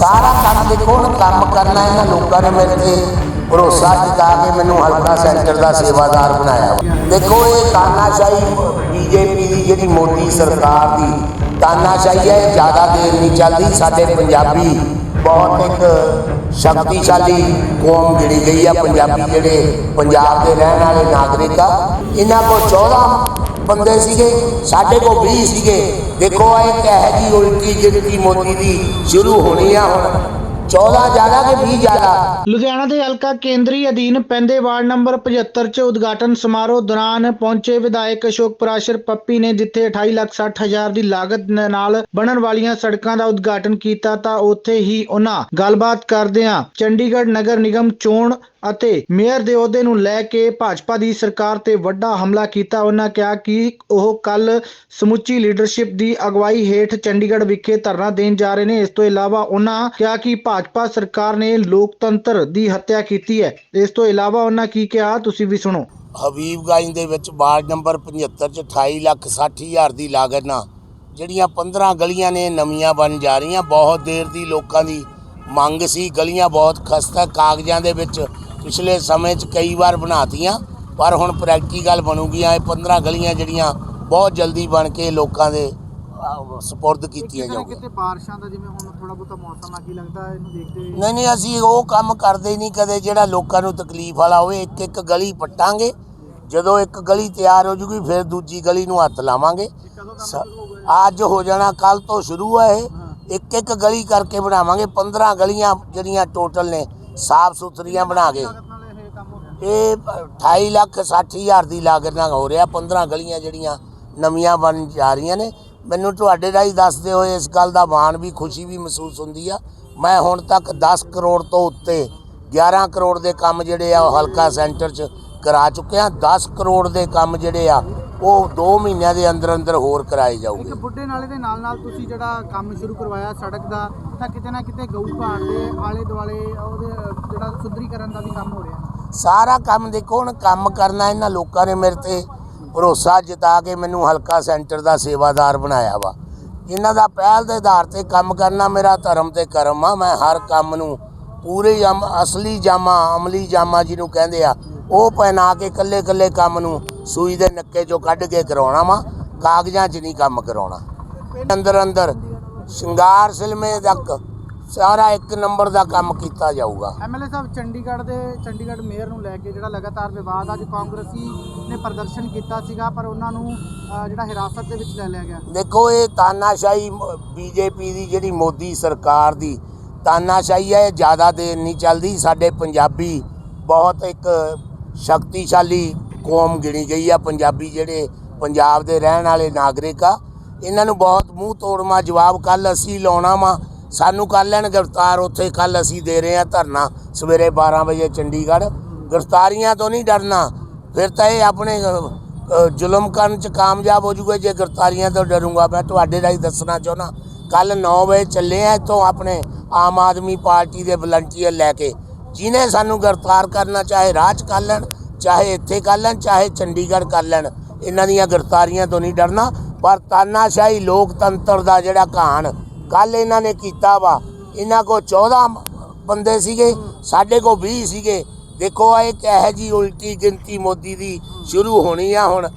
ਸਾਰਾ ਕੰਮ ਦੇਖੋ ਹੁਣ ਕੰਮ ਕਰਨਾ ਇਹਨਾਂ ਲੋਕਾਂ ਨੇ ਮੇਰੇ ਤੇ ਭਰੋਸਾ ਜਤਾ ਕੇ ਮੈਨੂੰ ਹਲਕਾ ਸੈਂਟਰ ਦਾ ਸੇਵਾਦਾਰ ਬਣਾਇਆ। ਦੇਖੋ ਇਹ ਤਾਨਾਸ਼ਾਹੀ ਬੀਜੇਪੀ ਦੀ ਜਿਹੜੀ ਮੋਦੀ ਸਰਕਾਰ ਦੀ ਤਾਨਾਸ਼ਾਹੀ ਹੈ, ਇਹ ਜ਼ਿਆਦਾ ਦੇਰ ਨਹੀਂ ਚੱਲਦੀ। ਸਾਡੇ ਪੰਜਾਬੀ ਬਹੁਤ ਇੱਕ ਸ਼ਕਤੀਸ਼ਾਲੀ ਕੌਮ ਗਿਣੀ ਗਈ ਆ, ਪੰਜਾਬੀ ਜਿਹੜੇ ਪੰਜਾਬ ਦੇ ਰਹਿਣ ਵਾਲੇ ਨਾਗਰਿਕ ਆ, ਇਹਨਾਂ ਕੋਲ 14 ਬੰਦੇ ਸੀਗੇ, ਸਾਡੇ ਕੋਲ 20 ਸੀਗੇ। ਦੇਖੋ ਇਹ ਇੱਕ ਇਹੋ ਉਲਟੀ ਗਿਣਤੀ ਮੋਦੀ ਦੀ ਸ਼ੁਰੂ ਹੋਣੀ ਆ ਹੁਣ। 14 ਜ਼ਿਆਦਾ ਕਿ 20 ਜ਼ਿਆਦਾ? ਲੁਧਿਆਣਾ ਦੇ ਹਲਕਾ ਕੇਂਦਰੀ ਅਧੀਨ ਪੈਂਦੇ ਵਾਰਡ ਨੰਬਰ 75 ਚ ਉਦਘਾਟਨ ਸਮਾਰੋਹ ਦੌਰਾਨ ਪਹੁੰਚੇ ਵਿਧਾਇਕ ਅਸ਼ੋਕ ਪ੍ਰਾਸ਼ਰ ਪੱਪੀ ਨੇ, ਜਿੱਥੇ 28 ਲੱਖ 60 ਹਜ਼ਾਰ ਦੀ ਲਾਗਤ ਨਾਲ ਬਣਨ ਵਾਲੀਆਂ ਸੜਕਾਂ ਦਾ ਉਦਘਾਟਨ ਕੀਤਾ ਤਾਂ ਉੱਥੇ ਹੀ ਉਹਨਾਂ ਗੱਲਬਾਤ ਕਰਦਿਆਂ ਚੰਡੀਗੜ੍ਹ ਨਗਰ ਨਿਗਮ ਚੋਣ ਅਤੇ ਮੇਅਰ ਦੇ ਅਹੁਦੇ ਨੂੰ ਲੈ ਕੇ ਭਾਜਪਾ ਦੀ ਸਰਕਾਰ ਤੇ ਵੱਡਾ ਹਮਲਾ ਕੀਤਾ। ਉਹਨਾਂ ਕਿਹਾ ਕਿ ਉਹ ਕੱਲ ਸਮੁੱਚੀ ਲੀਡਰਸ਼ਿਪ ਦੀ ਅਗਵਾਈ ਹੇਠ ਚੰਡੀਗੜ੍ਹ ਵਿਖੇ ਧਰਨਾ ਦੇਣ ਜਾ ਰਹੇ ਨੇ। ਇਸ ਤੋਂ ਇਲਾਵਾ ਉਹਨਾਂ ਕਿਹਾ ਕਿ ਭਾਜਪਾ ਸਰਕਾਰ ਨੇ ਲੋਕਤੰਤਰ ਦੀ ਹੱਤਿਆ ਕੀਤੀ ਹੈ। ਇਸ ਤੋਂ ਇਲਾਵਾ ਉਹਨਾਂ ਕੀ ਕਿਹਾ, ਤੁਸੀਂ ਵੀ ਸੁਣੋ। ਹਬੀਬਗੰਜ ਦੇ ਵਿੱਚ ਵਾਰਡ ਨੰਬਰ 75 ਚ 28 ਲੱਖ 60 ਹਜ਼ਾਰ ਦੀ ਲਾਗਤ ਨਾਲ ਜਿਹੜੀਆਂ 15 ਗਲੀਆਂ ਨੇ, ਨਵੀਆਂ ਬਣ ਜਾ ਰਹੀਆਂ। ਬਹੁਤ ਦੇਰ ਦੀ ਲੋਕਾਂ ਦੀ ਮੰਗ ਸੀ। ਗਲੀਆਂ ਬਹੁਤ ਖਸਤਾ ਕਾਗਜ਼ਾਂ ਦੇ ਵਿੱਚ ਪਿਛਲੇ ਸਮੇਂ 'ਚ ਕਈ ਵਾਰ ਬਣਾਤੀਆਂ ਪਰ ਹੁਣ ਪ੍ਰੈਕਟੀਕਲ ਬਣੂਗੀਆਂ ਇਹ 15 ਗਲੀਆਂ ਜਿਹੜੀਆਂ ਬਹੁਤ ਜਲਦੀ ਬਣ ਕੇ ਲੋਕਾਂ ਦੇ ਅਹ, ਸਪੁਰਦ ਕੀਤੀਆਂ ਜਾਊਗੀਆਂ। ਕਿਤੇ ਬਾਰਿਸ਼ਾਂ ਦਾ ਜਿਵੇਂ ਹੁਣ ਥੋੜਾ ਬਹੁਤਾ ਮੌਸਮ ਆ ਕੀ ਲੱਗਦਾ ਇਹਨੂੰ ਦੇਖਦੇ ਨਹੀਂ ਨਹੀਂ ਅਸੀਂ ਉਹ ਕੰਮ ਕਰਦੇ ਨਹੀਂ ਕਦੇ ਜਿਹੜਾ ਲੋਕਾਂ ਨੂੰ ਤਕਲੀਫ ਵਾਲਾ ਹੋਵੇ ਇੱਕ ਇੱਕ ਗਲੀ ਪੱਟਾਂਗੇ। ਜਦੋਂ ਇੱਕ ਗਲੀ ਤਿਆਰ ਹੋ ਜੂਗੀ ਫਿਰ ਦੂਜੀ ਗਲੀ ਨੂੰ ਹੱਥ ਲਾਵਾਂਗੇ। ਅੱਜ ਹੋ ਜਾਣਾ ਕੱਲ ਤੋਂ ਸ਼ੁਰੂ ਹੈ ਇਹ। ਇੱਕ ਇੱਕ ਗਲੀ ਕਰਕੇ ਬਣਾਵਾਂਗੇ। 15 ਗਲੀਆਂ ਜਿਹੜੀਆਂ ਟੋਟਲ ਨੇ ਸਾਫ਼ ਸੁਥਰੀਆਂ ਬਣਾ ਕੇ। ਇਹ ਕੰਮ ਹੋ ਗਿਆ। ਇਹ 28 ਲੱਖ 60 ਹਜ਼ਾਰ ਦੀ ਲਾਗਤ ਨਾਲ ਹੋ ਰਿਹਾ। 15 ਗਲੀਆਂ ਜਿਹੜੀਆਂ ਨਵੀਆਂ ਬਣ ਜਾ ਰਹੀਆਂ ਨੇ। ਮੈਨੂੰ ਤੁਹਾਡੇ ਰਾਹੀਂ ਦੱਸਦੇ ਹੋਏ ਇਸ ਗੱਲ ਦਾ ਮਾਣ ਵੀ ਖੁਸ਼ੀ ਵੀ ਮਹਿਸੂਸ ਹੁੰਦੀ ਆ। ਮੈਂ ਹੁਣ ਤੱਕ 10 ਕਰੋੜ ਤੋਂ ਉੱਤੇ 11 ਕਰੋੜ ਦੇ ਕੰਮ ਜਿਹੜੇ ਆ ਉਹ ਹਲਕਾ ਸੈਂਟਰ 'ਚ ਕਰਾ ਚੁੱਕੇ ਆ 10 ਕਰੋੜ ਦੇ ਕੰਮ ਜਿਹੜੇ ਆ ਉਹ 2 ਮਹੀਨਿਆਂ ਦੇ ਅੰਦਰ ਅੰਦਰ ਹੋਰ ਕਰਾਏ ਜਾਊਗੇ। ਇੱਕ ਬੁੱਢੇ ਨਾਲੇ ਦੇ ਨਾਲ ਨਾਲ ਤੁਸੀਂ ਜਿਹੜਾ ਕੰਮ ਸ਼ੁਰੂ ਕਰਵਾਇਆ ਸੜਕ ਦਾ ਤਾਂ ਕਿਤੇ ਨਾ ਕਿਤੇ ਗਊ ਘਾਟ ਦੇ ਆਲੇ ਦੁਆਲੇ ਉਹਦੇ ਜਿਹੜਾ ਸੁੰਦਰੀਕਰਨ ਦਾ ਵੀ ਕੰਮ ਹੋ ਰਿਹਾ। ਸਾਰਾ ਕੰਮ ਦੇਖੋ ਹੁਣ ਕੰਮ ਕਰਨਾ ਇਹਨਾਂ ਲੋਕਾਂ ਨੇ ਮੇਰੇ ਤੇ ਭਰੋਸਾ ਜਤਾ ਕੇ ਮੈਨੂੰ ਹਲਕਾ ਸੈਂਟਰ ਦਾ ਸੇਵਾਦਾਰ ਬਣਾਇਆ ਵਾ। ਇਹਨਾਂ ਦਾ ਪਹਿਲ ਦੇ ਆਧਾਰ ਤੇ ਕੰਮ ਕਰਨਾ ਮੇਰਾ ਧਰਮ ਤੇ ਕਰਮ ਆ। ਮੈਂ ਹਰ ਕੰਮ ਨੂੰ ਪੂਰੇ ਅਸਲੀ ਜਾਮਾ ਅਮਲੀ ਜਾਮਾ ਜਿਹਨੂੰ ਕਹਿੰਦੇ ਆ ਉਹ ਪਹਿਨਾ ਕੇ ਕੱਲੇ ਕੱਲੇ ਕੰਮ ਨੂੰ ਸੂਈ ਦੇ ਨੱਕੇ ਚੋਂ ਕੱਢ ਕੇ ਕਰਾਉਣਾ ਵਾ ਕਾਗਜ਼ਾਂ 'ਚ ਨਹੀਂ ਕੰਮ ਕਰਾਉਣਾ। ਅੰਦਰ ਅੰਦਰ ਸ਼ਿੰਗਾਰ ਸਿਲਮੇ ਤੱਕ ਸਾਰਾ ਇੱਕ ਨੰਬਰ ਦਾ ਕੰਮ ਕੀਤਾ ਜਾਊਗਾ। ਐਮਐਲਏ ਸਾਹਿਬ ਚੰਡੀਗੜ੍ਹ ਦੇ ਚੰਡੀਗੜ੍ਹ ਮੇਅਰ ਨੂੰ ਲੈ ਕੇ ਜਿਹੜਾ ਲਗਾਤਾਰ ਵਿਵਾਦ ਅੱਜ ਕਾਂਗਰਸੀ ਨੇ ਪ੍ਰਦਰਸ਼ਨ ਕੀਤਾ ਸੀਗਾ ਪਰ ਉਹਨਾਂ ਨੂੰ ਜਿਹੜਾ ਹਿਰਾਸਤ ਦੇ ਵਿੱਚ ਲੈ ਲਿਆ ਗਿਆ। ਦੇਖੋ ਇਹ ਤਾਨਾਸ਼ਾਹੀ ਬੀਜੇਪੀ ਦੀ ਜਿਹੜੀ ਮੋਦੀ ਸਰਕਾਰ ਦੀ ਤਾਨਾਸ਼ਾਹੀ ਹੈ ਇਹ ਜ਼ਿਆਦਾ ਦੇਰ ਨਹੀਂ ਚੱਲਦੀ। ਸਾਡੇ ਪੰਜਾਬੀ ਬਹੁਤ ਇੱਕ ਸ਼ਕਤੀਸ਼ਾਲੀ ਕੌਮ ਗਿਣੀ ਗਈ ਆ, ਪੰਜਾਬੀ ਜਿਹੜੇ ਪੰਜਾਬ ਦੇ ਰਹਿਣ ਵਾਲੇ ਨਾਗਰਿਕ ਆ, ਇਹਨਾਂ ਨੂੰ ਬਹੁਤ ਮੂੰਹ ਤੋੜਮਾ ਜਵਾਬ ਕੱਲ ਅਸੀਂ ਲਾਉਣਾ ਵਾ, ਸਾਨੂੰ ਕਰ ਲੈਣ ਗ੍ਰਿਫਤਾਰ, ਉੱਥੇ ਕੱਲ ਅਸੀਂ ਦੇ ਰਹੇ ਆ ਧਰਨਾ, ਸਵੇਰੇ 12 ਵਜੇ ਚੰਡੀਗੜ੍ਹ। ਗ੍ਰਿਫਤਾਰੀਆਂ ਤੋਂ ਨਹੀਂ ਡਰਨਾ, ਫਿਰ ਤਾਂ ਇਹ ਆਪਣੇ ਜ਼ੁਲਮ ਕਰਨ ਚ ਕਾਮਯਾਬ ਹੋ ਜੂਗਾ, ਜੇ ਗ੍ਰਿਫਤਾਰੀਆਂ ਤੋਂ ਡਰੂੰਗਾ, ਮੈਂ ਤੁਹਾਡੇ ਰਾਹੀਂ ਦੱਸਣਾ ਚਾਹੁੰਦਾ ਕੱਲ 9 ਵਜੇ ਚੱਲੇ ਆ ਇੱਥੋਂ ਆਪਣੇ ਆਮ ਆਦਮੀ ਪਾਰਟੀ ਦੇ ਵਲੰਟੀਅਰ ਲੈ ਕੇ, ਜਿਨੇ ਸਾਨੂੰ ਗ੍ਰਿਫਤਾਰ ਕਰਨਾ, ਚਾਹੇ ਰਾਹ 'ਚ ਕਰ ਲੈਣ ਚਾਹੇ ਇੱਥੇ ਕਰ ਲੈਣ, ਚਾਹੇ ਚੰਡੀਗੜ੍ਹ ਕਰ ਲੈਣ। ਇਹਨਾਂ ਦੀਆਂ ਗ੍ਰਿਫਤਾਰੀਆਂ ਤੋਂ ਨਹੀਂ ਡਰਨਾ। ਪਰ ਤਾਨਾਸ਼ਾਹੀ ਲੋਕਤੰਤਰ ਦਾ ਜਿਹੜਾ ਕਹਾਣ ਕੱਲ ਇਹਨਾਂ ਨੇ ਕੀਤਾ ਵਾ। ਇਹਨਾਂ ਕੋ 14 ਬੰਦੇ ਸੀਗੇ, ਸਾਡੇ ਕੋ 20 ਸੀਗੇ। ਦੇਖੋ ਇਹ ਇੱਕ ਇਹੋ ਜਿਹੀ ਉਲਟੀ ਗਿਣਤੀ ਮੋਦੀ ਦੀ ਸ਼ੁਰੂ ਹੋਣੀ ਆ ਹੁਣ।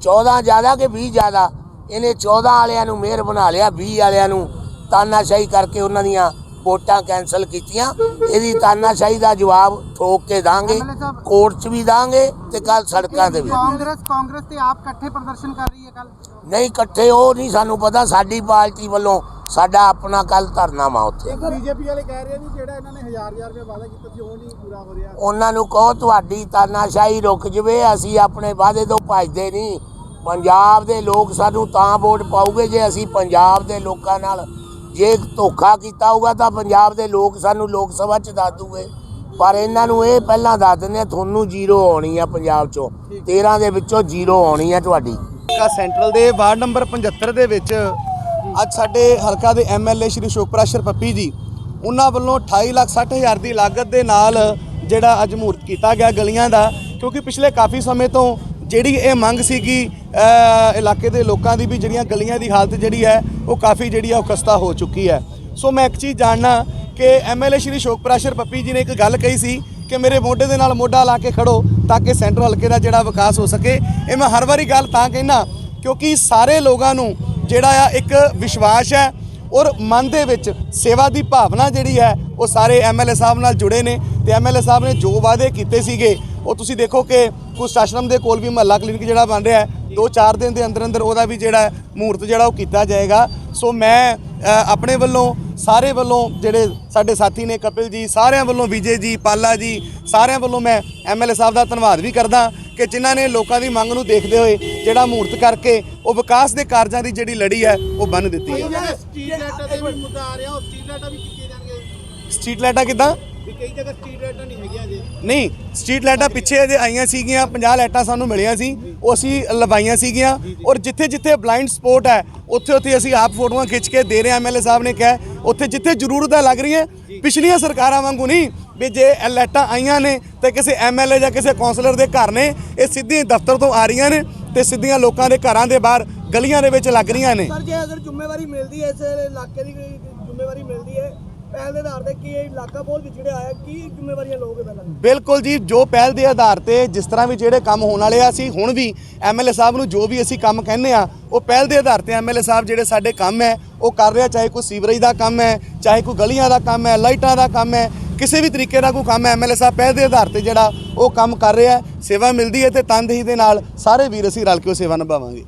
14 ਜ਼ਿਆਦਾ ਕਿ 20 ਜ਼ਿਆਦਾ? ਇਹਨੇ 14 ਵਾਲਿਆਂ ਨੂੰ ਮੇਅਰ ਬਣਾ ਲਿਆ 20 ਵਾਲਿਆਂ ਨੂੰ ਤਾਨਾਸ਼ਾਹੀ ਕਰਕੇ ਉਹਨਾਂ ਦੀਆਂ ਵੋਟਾਂ ਕੈਨਸਲ ਕੀਤੀਆਂ। ਇਹਦੀ ਤਾਨਾਸ਼ਾਹੀ ਦਾ ਜਵਾਬ ਠੋਕ ਕੇ ਦਾਂਗੇ ਕੋਰਟ 'ਚ ਵੀ ਦਾਂਗੇ ਤੇ ਕੱਲ ਸੜਕਾਂ ਤੇ ਵੀ। ਕਾਂਗਰਸ ਕਾਂਗਰਸ ਤੇ ਆਪ ਇਕੱਠੇ ਪ੍ਰਦਰਸ਼ਨ ਕਰ ਰਹੀ ਹੈ ਕੱਲ ਨਹੀਂ ਇਕੱਠੇ ਉਹ ਨਹੀਂ ਸਾਨੂੰ ਪਤਾ ਸਾਡੀ ਪਾਰਟੀ ਵੱਲੋਂ ਸਾਡਾ ਆਪਣਾ ਕੱਲ ਧਰਨਾ ਵਾ ਉੱਥੇ ਬੀਜੇਪੀ ਵਾਲੇ ਕਹਿ ਰਹੇ ਨੇ ਜਿਹੜਾ ਇਹਨਾਂ ਨੇ ਹਜ਼ਾਰ ਹਜ਼ਾਰ ਰੁਪਏ ਵਾਅਦਾ ਕੀਤਾ ਸੀ ਉਹ ਨਹੀਂ ਪੂਰਾ ਹੋ ਰਿਹਾ। ਉਹਨਾਂ ਨੂੰ ਕਹੋ ਤੁਹਾਡੀ ਤਾਨਾਸ਼ਾਹੀ ਰੁਕ ਜਵੇ ਅਸੀਂ ਆਪਣੇ ਵਾਅਦੇ ਤੋਂ ਭੱਜਦੇ ਨਹੀਂ। ਪੰਜਾਬ ਦੇ ਲੋਕ ਸਾਨੂੰ ਤਾਂ ਵੋਟ ਪਾਉਗੇ ਜੇ ਅਸੀਂ ਪੰਜਾਬ ਦੇ ਲੋਕਾਂ ਨਾਲ ਜੇ ਧੋਖਾ ਕੀਤਾ ਹੋਊਗਾ ਤਾਂ ਪੰਜਾਬ ਦੇ ਲੋਕ ਸਾਨੂੰ ਲੋਕ ਸਭਾ ਚ ਦੱਸ ਦੂਗੇ। ਪਰ ਇਹਨਾਂ ਨੂੰ ਇਹ ਪਹਿਲਾਂ ਦੱਸ ਦਿੰਦੇ ਆ, ਤੁਹਾਨੂੰ ਜ਼ੀਰੋ ਆਉਣੀ ਆ ਪੰਜਾਬ ਚੋਂ। 13 ਦੇ ਵਿੱਚੋਂ ਜ਼ੀਰੋ ਆਉਣੀ ਆ ਤੁਹਾਡੀ। ਹਲਕਾ ਸੈਂਟਰਲ ਦੇ ਵਾਰਡ ਨੰਬਰ 75 ਦੇ ਵਿੱਚ ਅੱਜ ਸਾਡੇ ਹਲਕਾ ਦੇ ਐਮਐਲਏ ਸ਼੍ਰੀ ਸ਼ੋਕਪ੍ਰਾਸ਼ਰ ਪੱਪੀ ਜੀ, ਉਹਨਾਂ ਵੱਲੋਂ 28 ਲੱਖ 60 ਹਜ਼ਾਰ ਦੀ ਲਾਗਤ ਦੇ ਨਾਲ ਜਿਹੜਾ ਅੱਜ ਮਹੂਰਤ ਕੀਤਾ ਗਿਆ ਗਲੀਆਂ ਦਾ, ਕਿਉਂਕਿ ਪਿਛਲੇ ਕਾਫੀ ਸਮੇਂ ਤੋਂ ਜਿਹੜੀ ਇਹ ਮੰਗ ਸੀਗੀ ਇਲਾਕੇ ਦੇ ਲੋਕਾਂ ਦੀ ਵੀ ਜਿਹੜੀਆਂ ਗਲੀਆਂ ਦੀ ਹਾਲਤ ਜਿਹੜੀ ਹੈ, ਉਹ ਕਾਫੀ ਜਿਹੜੀ ਆ ਉਹ ਖਸਤਾ ਹੋ ਚੁੱਕੀ ਹੈ। ਸੋ ਮੈਂ ਇੱਕ ਚੀਜ਼ ਜਾਣਨਾ ਕਿ ਐਮਐਲਏ ਸ਼੍ਰੀ ਸ਼ੋਕਪ੍ਰਾਸ਼ਰ ਪੱਪੀ ਜੀ ਨੇ ਇੱਕ ਗੱਲ ਕਹੀ ਸੀ ਕਿ ਮੇਰੇ ਮੋਢੇ ਦੇ ਨਾਲ ਮੋਢਾ ਲਾ ਕੇ ਖੜੋ ਤਾਂ ਕਿ ਸੈਂਟਰ ਹਲਕੇ ਦਾ ਜਿਹੜਾ ਵਿਕਾਸ ਹੋ ਸਕੇ। ਇਹ ਮੈਂ ਹਰ ਵਾਰੀ ਗੱਲ ਤਾਂ ਕਹਿਣਾ ਕਿਉਂਕਿ ਸਾਰੇ ਲੋਕਾਂ ਨੂੰ ਜਿਹੜਾ ਆ ਇੱਕ ਵਿਸ਼ਵਾਸ ਹੈ ਔਰ ਮਨ ਦੇ ਵਿੱਚ ਸੇਵਾ ਦੀ ਭਾਵਨਾ ਜਿਹੜੀ ਹੈ, ਉਹ ਸਾਰੇ ਐਮਐਲਏ ਸਾਹਿਬ ਨਾਲ ਜੁੜੇ ਨੇ ਤੇ ਐਮਐਲਏ ਸਾਹਿਬ ਨੇ ਜੋ ਵਾਅਦੇ ਕੀਤੇ ਸੀਗੇ ਉਹ ਤੁਸੀਂ ਦੇਖੋ ਕਿ ਕੁਛ ਆਸ਼ਰਮ ਦੇ ਕੋਲ ਵੀ ਮਹੱਲਾ ਕਲੀਨਿਕ ਜਿਹੜਾ ਬਣ ਰਿਹਾ ਹੈ ਦੋ ਚਾਰ ਦਿਨ ਦੇ ਅੰਦਰ ਅੰਦਰ ਉਹਦਾ ਵੀ ਜਿਹੜਾ ਮਹੂਰਤ ਜਿਹੜਾ ਉਹ ਕੀਤਾ ਜਾਏਗਾ। ਸੋ ਮੈਂ ਆਪਣੇ ਵੱਲੋਂ ਸਾਰੇ ਵੱਲੋਂ ਜਿਹੜੇ ਸਾਡੇ ਸਾਥੀ ਨੇ ਕਪਿਲ ਜੀ ਸਾਰਿਆਂ ਵੱਲੋਂ ਵਿਜੇ ਜੀ ਪਾਲਾ ਜੀ ਸਾਰਿਆਂ ਵੱਲੋਂ ਮੈਂ ਐਮਐਲਏ ਸਾਹਿਬ ਦਾ ਧੰਨਵਾਦ ਵੀ ਕਰਦਾ ਕਿ ਜਿਨ੍ਹਾਂ ਨੇ ਲੋਕਾਂ ਦੀ ਮੰਗ ਨੂੰ ਦੇਖਦੇ ਹੋਏ ਜਿਹੜਾ ਮਹੂਰਤ ਕਰਕੇ ਉਹ ਵਿਕਾਸ ਦੇ ਕਾਰਜਾਂ ਦੀ ਜਿਹੜੀ ਲੜੀ ਹੈ ਉਹ ਬੰਨ ਦਿੱਤੀ ਹੈ। ਸਟਰੀਟ ਲਾਈਟਾਂ ਦੇ ਵੀ ਮੁੱਦਾ ਆ ਰਿਹਾ ਉਹ ਸਟਰੀਟ ਲਾਈਟਾਂ ਵੀ ਕੀਤੀਆਂ ਜਾਣਗੀਆਂ ਸਟਰੀਟ ਲਾਈਟਾਂ ਕਿੱਦਾਂ? ਵੀ ਕਈ ਜਗ੍ਹਾ ਸਟਰੀਟ ਲਾਈਟਾਂ ਨਹੀਂ ਹੈਗੀਆਂ ਜੇ ਨਹੀਂ ਸਟਰੀਟ ਲਾਈਟਾਂ ਪਿੱਛੇ ਅਜੇ ਆਈਆਂ ਸੀਗੀਆਂ 50 ਲਾਈਟਾਂ ਸਾਨੂੰ ਮਿਲੀਆਂ ਸੀ ਉਹ ਅਸੀਂ ਲਵਾਈਆਂ ਸੀਗੀਆਂ। ਔਰ ਜਿੱਥੇ ਜਿੱਥੇ ਬਲਾਈਂਡ ਸਪੋਟ ਹੈ ਉੱਥੇ ਉੱਥੇ ਅਸੀਂ ਆਪ ਫੋਟੋਆਂ ਖਿੱਚ ਕੇ ਦੇ ਰਹੇ ਹਾਂ ਐਮਐਲਏ ਸਾਹਿਬ ਨੇ ਕਿਹਾ ਉੱਥੇ ਜਿੱਥੇ ਜ਼ਰੂਰਤ ਹੈ ਲੱਗ ਰਹੀ ਹੈ ਪਿਛਲੀਆਂ ਸਰਕਾਰਾਂ ਵਾਂਗੂ ਨਹੀਂ ਵੀ ਜੇ ਇਹ ਲਾਈਟਾਂ ਆਈਆਂ ਨੇ ਤੇ ਕਿਸੇ ਐਮਐਲਏ ਜਾਂ ਕਿਸੇ ਕੌਂਸਲਰ ਦੇ ਘਰ ਨੇ ਇਹ ਸਿੱਧੀਆਂ ਦਫ਼ਤਰ ਤੋਂ ਆ ਰਹੀਆਂ ਨੇ ਤੇ ਸਿੱਧੀਆਂ ਲੋਕਾਂ ਦੇ ਘਰਾਂ ਦੇ ਬਾਹਰ ਗਲੀਆਂ ਦੇ ਵਿੱਚ ਲੱਗ ਰਹੀਆਂ ਨੇ। ਸਰ ਜੇ ਅਗਰ ਜ਼ਿੰਮੇਵਾਰੀ ਮਿਲਦੀ ਹੈ ਇਸ ਇਲਾਕੇ ਦੀ ਜ਼ਿੰਮੇਵਾਰੀ ਮਿਲਦੀ ਹੈ ਪਹਿਲ ਦੇ ਆਧਾਰ ਤੇ ਕਿ ਇਹ ਇਲਾਕਾ ਬਹੁਤ ਵਿਛੜਿਆ ਹੈ ਕੀ ਜ਼ਿੰਮੇਵਾਰੀਆਂ ਲਓਗੇ ਪਹਿਲਾਂ? ਬਿਲਕੁਲ ਜੀ, ਜੋ ਪਹਿਲ ਦੇ ਆਧਾਰ ਤੇ ਜਿਸ ਤਰ੍ਹਾਂ ਵੀ ਜਿਹੜੇ ਕੰਮ ਹੋਣ ਵਾਲੇ ਆ, ਅਸੀਂ ਹੁਣ ਵੀ ਐਮਐਲਏ ਸਾਹਿਬ ਨੂੰ ਜੋ ਵੀ ਅਸੀਂ ਕੰਮ ਕਹਿੰਦੇ ਆ, ਉਹ ਪਹਿਲ ਦੇ ਆਧਾਰ ਤੇ ਐਮਐਲਏ ਸਾਹਿਬ ਜਿਹੜੇ ਸਾਡੇ ਕੰਮ ਹੈ, ਉਹ ਕਰ ਰਿਹਾ, ਚਾਹੇ ਕੋਈ ਸੀਵਰੇਜ ਦਾ ਕੰਮ ਹੈ, ਚਾਹੇ ਕੋਈ ਗਲੀਆਂ ਦਾ ਕੰਮ ਹੈ, ਲਾਈਟਾਂ ਦਾ ਕੰਮ ਹੈ, ਕਿਸੇ ਵੀ ਤਰੀਕੇ ਦਾ ਕੋਈ ਕੰਮ ਐਮਐਲਏ ਸਾਹਿਬ ਪਹਿਲ ਦੇ ਆਧਾਰ ਤੇ ਜਿਹੜਾ ਉਹ ਕੰਮ ਕਰ ਰਿਹਾ ਸੇਵਾ ਮਿਲਦੀ ਹੈ ਤੇ ਤਨਦੇਹੀ ਦੇ ਨਾਲ ਸਾਰੇ ਵੀਰ ਅਸੀਂ ਰਲ ਕੇ ਉਹ ਸੇਵਾ ਨਿਭਾਵਾਂਗੇ।